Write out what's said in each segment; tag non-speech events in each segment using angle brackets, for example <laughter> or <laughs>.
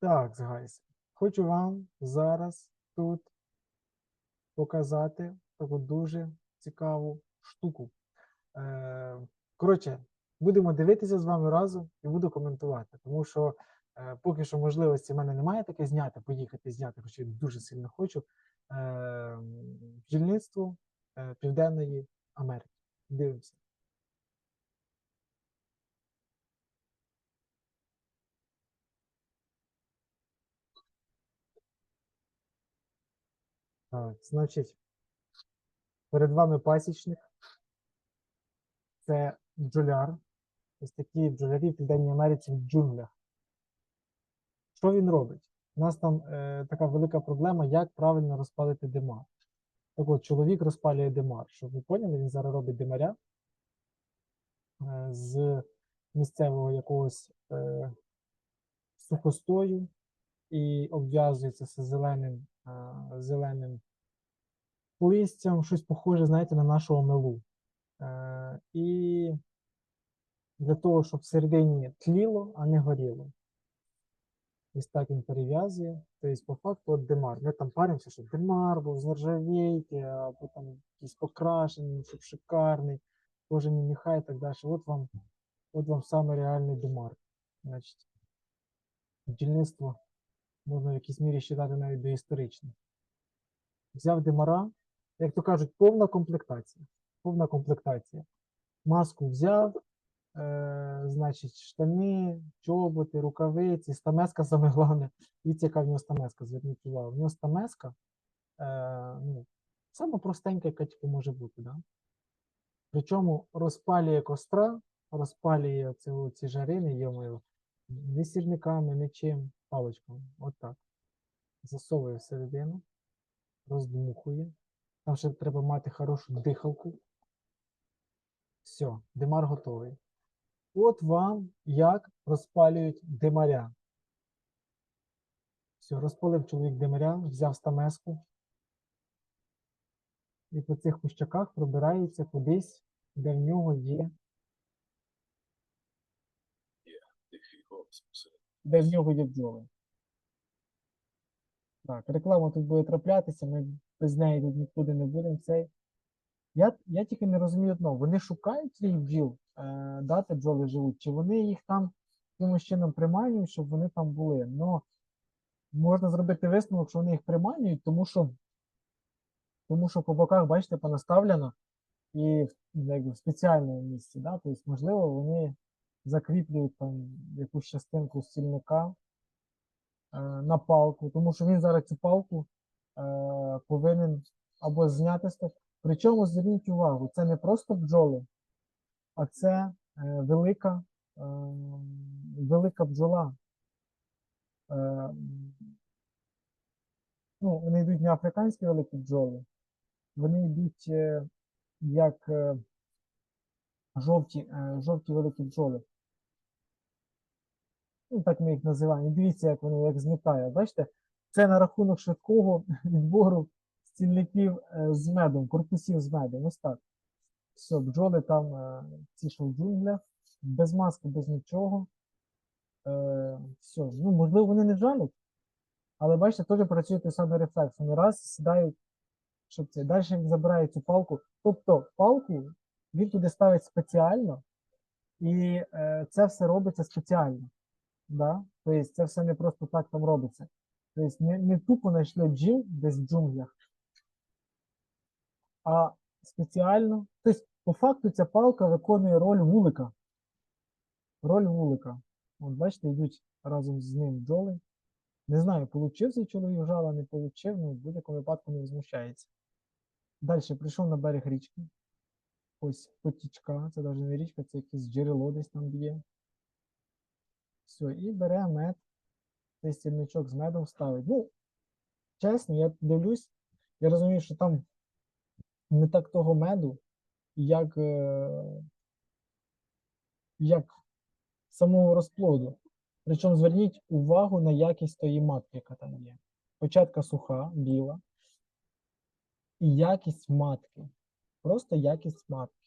Так, гайс. Хочу вам зараз тут показати таку дуже цікаву штуку. Е, коротше, будемо дивитися з вами разом і буду коментувати, тому що е, поки що можливості в мене немає таке зняти, поїхати зняти, хоча я дуже сильно хочу. Е, бджільництво Південної Америки. Дивимося. Так, значить, перед вами пасічник. Це бджоляр. Ось такі бджолярі в Південній Америці в джунглях. Що він робить? У нас там е, така велика проблема, як правильно розпалити димар. Так от, чоловік розпалює димар. Щоб ви поняли, він зараз робить димаря е, з місцевого якогось е, сухостою і обв'язується зеленим, е, зеленим листям, щось похоже, знаєте, на нашу омелу. Е, і для того, щоб всередині тліло, а не горіло. Ось так він перев'язує. Тобто, по факту, от димар. Ми там паримося, щоб димар був з нержавійки, або там якийсь покрашений, щоб шикарний, кожен міха і так далі. От вам, от вам саме реальний димар. Значить, бджільництво можна в якійсь мірі вважати навіть доісторичним. Взяв димара, як то кажуть, повна комплектація. Повна комплектація. Маску взяв, е, значить, штани, чоботи, рукавиці, стамеска саме головне. Дивіться, яка в нього стамеска, зверніть увагу. В нього стамеска, е, ну, саме простенька, яка тільки може бути. Да? Причому розпалює костра, розпалює оці, ці жарини, йомою, не сірниками, нічим, паличками. От. Засовує всередину, роздмухує. Там ще треба мати хорошу дихалку. Все, димар готовий. От вам як розпалюють димаря. Все, розпалив чоловік димаря, взяв стамеску. І по цих кущаках пробирається кудись, де в нього є, де в нього є бджоли. Так, реклама тут буде траплятися, ми без неї тут нікуди не будемо. Цей. Я, я тільки не розумію одного. Вони шукають своїх бджіл, е, дати бджоли живуть, чи вони їх там якимось чином приманюють, щоб вони там були. Ну, можна зробити висновок, що вони їх приманюють, тому що, тому що по боках, бачите, понаставлено і в- якби, в спеціальному місці. Да? Тобто, можливо, вони закріплюють там якусь частинку стільника е, на палку, тому що він зараз цю палку повинен або зняти з. Причому зверніть увагу, це не просто бджоли, а це е, велика, е, велика бджола. Е, ну, вони йдуть не африканські великі бджоли, вони йдуть е, як е, жовті, е, жовті великі бджоли. Ну, так ми їх називаємо. Дивіться, як вони як змітає. Бачите, це на рахунок швидкого <laughs> відбору стільників е, з медом, корпусів з медом. Ось так. Все, бджоли там, е, ці що в джунглях, без маски, без нічого. Е, все. Ну, можливо, вони не жалять, але бачите, теж працює той самий рефлекс. Вони раз сідають, щоб це. Далі він забирає цю палку. Тобто палку він туди ставить спеціально, і е, це все робиться спеціально. Да? Тобто це все не просто так там робиться. Тобто не, не тупо знайшли бджіл десь в джунглях, а спеціально. Тобто, по факту, ця палка виконує роль вулика. Роль вулика. От бачите, йдуть разом з ним бджоли. Не знаю, получив чоловік жала, не получив, ну в будь-якому випадку не возмущається. Далі прийшов на берег річки. Ось потічка, це навіть не річка, це якесь джерело десь там б'є. Все, і бере мед, цей стільничок з медом ставить. Ну, чесно, я дивлюсь, я розумію, що там не так того меду, як, е, як самого розплоду. Причому зверніть увагу на якість тої матки, яка там є. Початка суха, біла, і якість матки. Просто якість матки.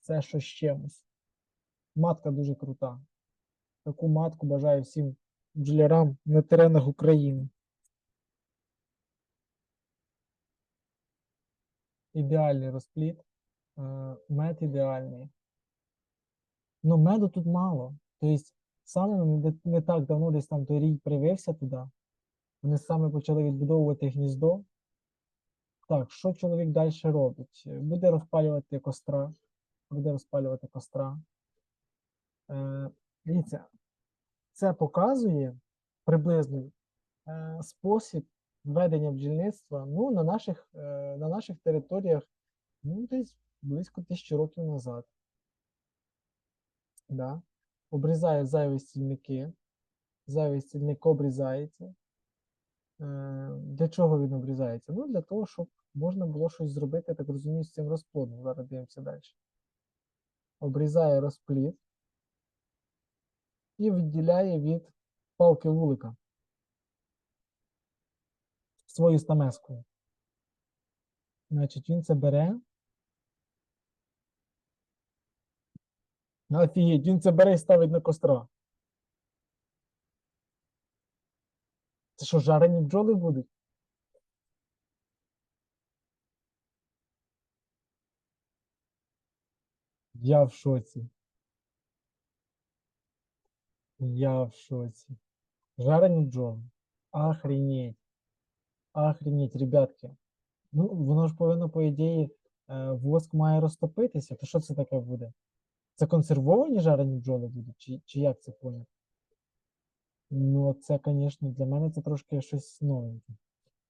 Це що з чимось. Матка дуже крута. Таку матку бажаю всім бджолярам на теренах України. Ідеальний розплід. е, Мед ідеальний. Ну, меду тут мало. Тобто, саме не, так давно десь там той рій привився туди. Вони саме почали відбудовувати гніздо. Так, що чоловік далі робить? Е, Буде розпалювати костра. Буде розпалювати костра. Дивіться, це показує приблизно е, спосіб ведення бджільництва ну, на, наших, е, на наших територіях ну, десь близько тисячі років назад. Да? Обрізають зайві стільники. Зайвий стільник обрізається. Е, Для чого він обрізається? Ну, для того, щоб можна було щось зробити, так розумію, з цим розплодом. Зараз дивимося далі. Обрізає розплід і відділяє від палки вулика свою стамеску. Значить, він це бере. Офігеть, він це бере і ставить на костра. Це що, жарені бджоли будуть? Я в шоці. Я в шоці. Жарені бджоли. Охренеть. Охренеть, ребятки. Ну, воно ж повинно, по ідеї, е, воск має розтопитися. То що це таке буде? Це консервовані жарені бджоли будуть? Чи, чи як це поняти? Ну, це, звісно, для мене це трошки щось новеньке.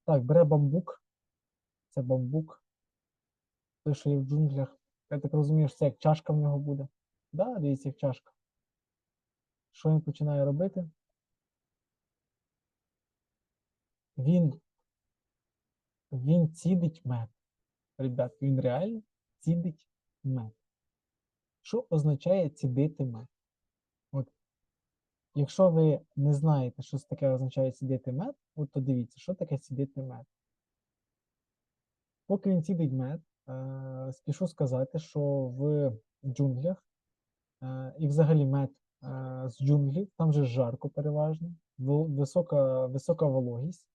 Так, бере бамбук. Це бамбук. Той, що є в джунглях. Я так розумію, що це як чашка в нього буде. Да, дивіться, як чашка. Що він починає робити? Він, він цідить мед. Ребят, він реально цідить мед. Що означає цідити мед? От, якщо ви не знаєте, що таке означає цідити мед, от то дивіться, що таке цідити мед. Поки він цідить мед, е, спішу сказати, що в джунглях е, і взагалі мед з джунглів, там же жарко переважно, висока, висока вологість.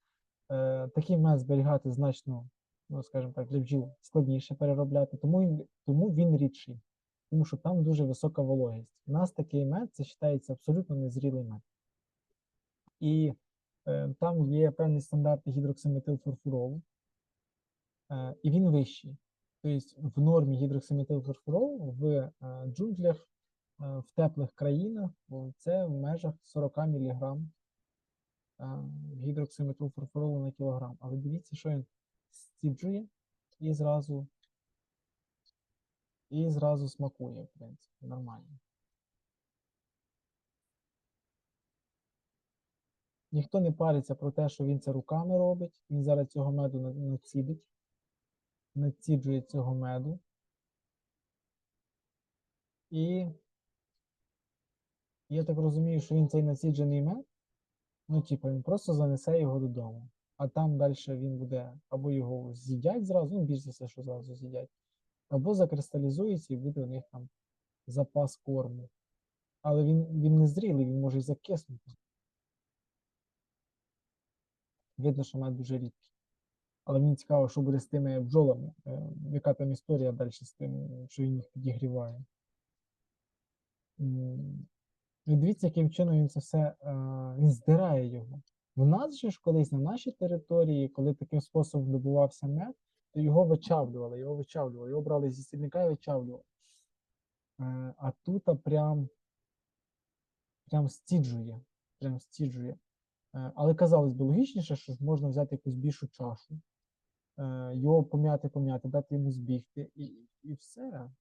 Е, такий мед зберігати значно, ну скажімо так, для бджіл складніше переробляти, тому він, тому він рідший, тому що там дуже висока вологість. У нас такий мед це вважається абсолютно незрілий мед. І е, там є певні стандарти гідроксиметилфурфуролу, е, і він вищий. Тобто в нормі гідроксиметилфурфурол в е, джунглях, е, в теплих країнах це в межах 40 мг гідроксиметилфурфуролу на кілограм. Але дивіться, що він стіджує і зразу, і зразу смакує, в принципі, нормально. Ніхто не париться про те, що він це руками робить. Він зараз цього меду на- націдить. Націджує цього меду. І я так розумію, що він цей націджений мед, ну, типу, він просто занесе його додому. А там далі він буде або його з'їдять зразу, ну, більш за все, що зразу з'їдять, або закристалізується і буде у них там запас корму. Але він, він не зрілий, він може й закиснути. Видно, що мед дуже рідкий. Але мені цікаво, що буде з тими бджолами, е, яка там історія далі з тим, що він їх підігріває. І дивіться, яким чином він це все е, він здирає його. В нас же ж колись на нашій території, коли таким способом добувався мед, то його вичавлювали, його вичавлювали, його брали зі стільника і вичавлювали. Е, А тут прям, прям стіджує. Прям стіджує. Е, Але казалось би логічніше, що ж можна взяти якусь більшу чашу, його пом'яти, пом'яти, дати йому збігти, і, і все.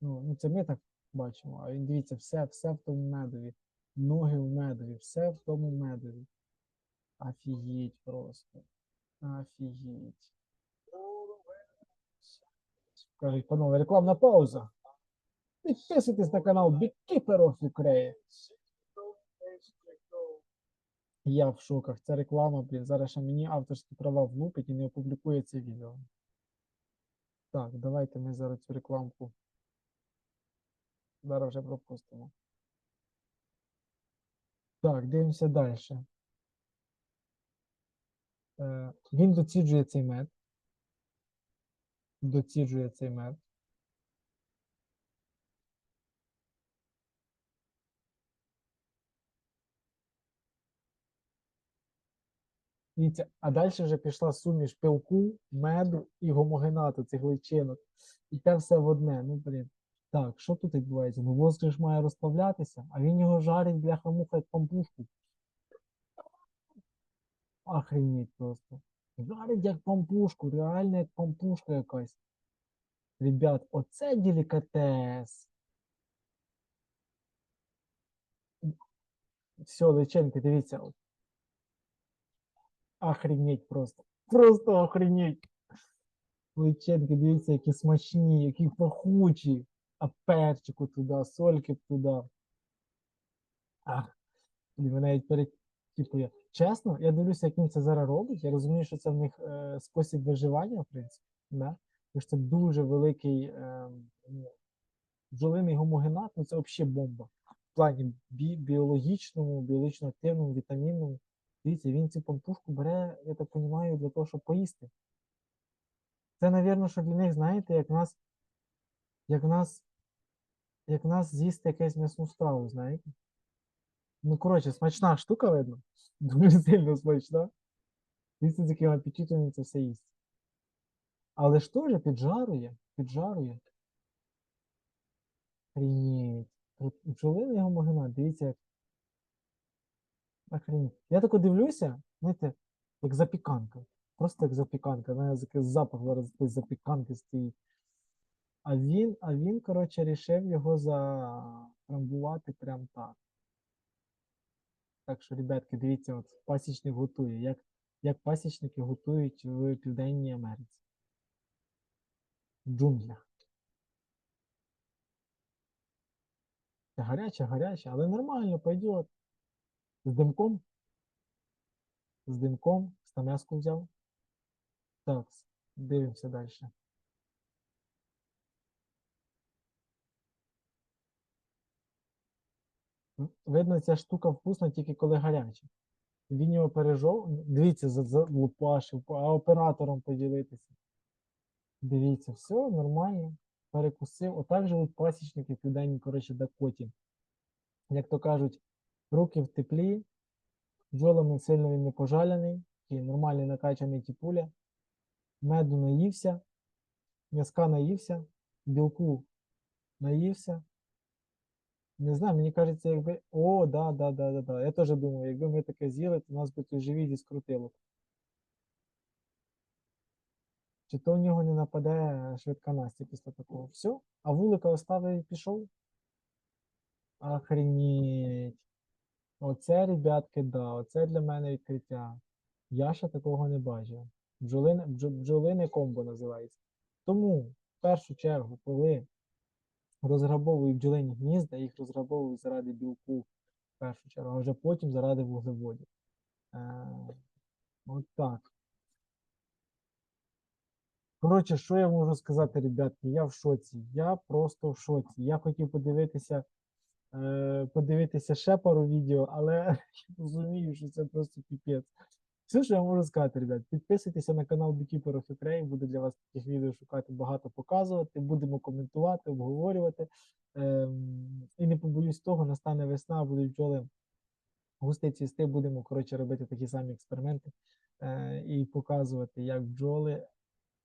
Ну, ну, це ми так бачимо. А він дивіться, все, все в тому медові. Ноги в медові, все в тому медові. Офігеть просто. Офігеть. Кажуть, панове, рекламна пауза. Підписуйтесь на канал Beekeeper of Ukraine. Я в шоках. Це реклама, блін. Зараз ще мені авторські права влупить і не опублікує це відео. Так, давайте ми зараз цю рекламку. Зараз вже пропустимо. Так, дивимося далі. Е, він доціджує цей мед. Доціджує цей мед. А далі вже пішла суміш пилку, меду і гомогенату цих личинок. І те все в одне. Ну, блін. Так, що тут відбувається? Ну, ж має розплавлятися, а він його жарить, бляха-муха, як пампушку. Охренеть просто. Жарить як пампушку, реально як пампушка якась. Ребят, оце делікатес. Все, личинки, дивіться. Охренеть просто. Просто охренеть. Личинки, дивіться, які смачні, які пахучі. А перчику туди, сольки туди. Ах, блін, навіть перетіпує. Чесно, я дивлюся, як він це зараз робить. Я розумію, що це в них е, спосіб виживання, в принципі. Да? Тому що це дуже великий е, ну, бджолиний гомогенат, ну це взагалі бомба. В плані бі- біологічному, біологічно активному, вітамінному. Дивіться, він цю пампушку бере, я так розумію, для того, щоб поїсти. Це, напевно, що для них, знаєте, як в нас, як в нас, як нас з'їсти якусь м'ясну страву, знаєте? Ну, коротше, смачна штука, видно. <laughs> Дуже сильно смачна. Дивіться, з яким апетитом це все їсть. Але ж теж піджарує, піджарує. Охренеть. От Бджолиний гомогенат, дивіться, як. Охренеть. Я тако дивлюся, знаєте, як запіканка. Просто як запіканка. У мене запах зараз запіканки стоїть. А він, а він, коротше, рішив його затрамбувати прям так. Так що, ребятки, дивіться, от пасічник готує. Як, як пасічники готують в Південній Америці. В джунглях. Це гаряче, гаряче, але нормально, пойдет. З димком. З димком. Стамеску взяв. Так, дивимося далі. Видно, ця штука вкусна тільки коли гаряча. Він його пережов. Дивіться, за, за лупашив, а оператором поділитися. Дивіться, все нормально. Перекусив. Отак живуть пасічники в південній, коротше, Дакоті. Як то кажуть, руки в теплі, бджолами сильно він не пожалений, такий нормальний накачаний тіпуля. Меду наївся, м'язка наївся, білку наївся. Не знаю, мені кажеться, якби. О, да, да, да, да, да. Я теж думаю, якби ми таке з'їли, то нас би тут живі зі скрутило. Чи то в нього не нападе швидка Настя після такого? Все? А вулика оставив і пішов? Охренеть. Оце, ребятки, да, оце для мене відкриття. Я ще такого не бачив. Бджолине, бджо- бджолине комбо називається. Тому, в першу чергу, коли розграбовують бджолині гнізда, їх розграбовують заради білку, в першу чергу, а вже потім заради вуглеводів. Е, от так. Коротше, що я можу сказати, ребятки? Я в шоці. Я просто в шоці. Я хотів подивитися, е, подивитися ще пару відео, але <laughs> розумію, що це просто піпець. Все, що я можу сказати, ребят, підписуйтеся на канал Beekeeper of Ukraine, буду для вас таких відео шукати багато показувати, будемо коментувати, обговорювати. Ем, і не побоюсь того, настане весна, будуть бджоли густи цвісти, будемо, коротше, робити такі самі експерименти е, і показувати, як бджоли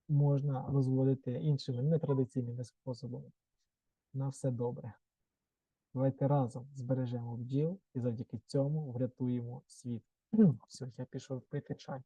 можна розводити іншими нетрадиційними способами. На все добре. Давайте разом збережемо бджіл і завдяки цьому врятуємо світ. Все, я пішов пити чай.